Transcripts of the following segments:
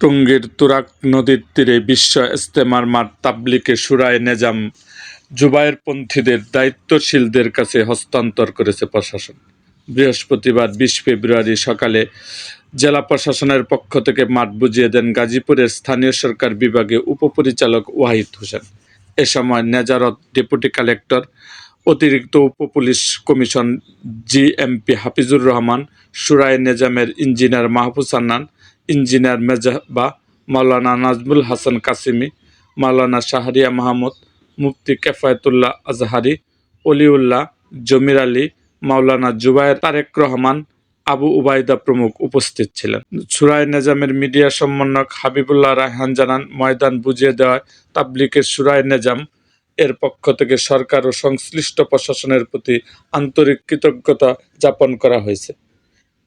টঙ্গীর তুরাগ নদীর তীরে বিশ্ব ইজতেমার মাঠ তাবলিকে সুরায় নেজাম। জুবায়েরপন্থীদের দায়িত্বশীলদের কাছে হস্তান্তর করেছে প্রশাসন। বৃহস্পতিবার বিশ ফেব্রুয়ারি সকালে জেলা প্রশাসনের পক্ষ থেকে মাঠ বুঝিয়ে দেন গাজীপুরের স্থানীয় সরকার বিভাগে উপপরিচালক ওয়াহিদ হোসেন। এ সময় নেজারত ডেপুটি কালেক্টর, অতিরিক্ত উপপুলিশ কমিশন জিএমপি হাফিজুর রহমান, সুরায় নেজামের ইঞ্জিনিয়ার মাহফুজ হান্নান ইঞ্জিনিয়ার মেজাবা মাওলানা নাজমুল হাসান কাসিমি, মাওলানা শাহরিয়া মাহমুদ, মুফতি কেফায়তুল্লাহ আজহারি, অলিউল্লাহ জমির আলী, মাওলানা জুবায়ের তারেক রহমান, আবু উবাইদা প্রমুখ উপস্থিত ছিলেন। সুরায় নেজামের মিডিয়া সমন্বয়ক হাবিবুল্লাহ রায়হান জানান, ময়দান বুঝিয়ে দেওয়ায় তাবলিকের সুরায় নেজাম এর পক্ষ থেকে সরকার ও সংশ্লিষ্ট প্রশাসনের প্রতি আন্তরিক কৃতজ্ঞতা যাপন করা হয়েছে।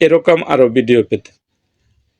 এরকম আরও ভিডিও পেতে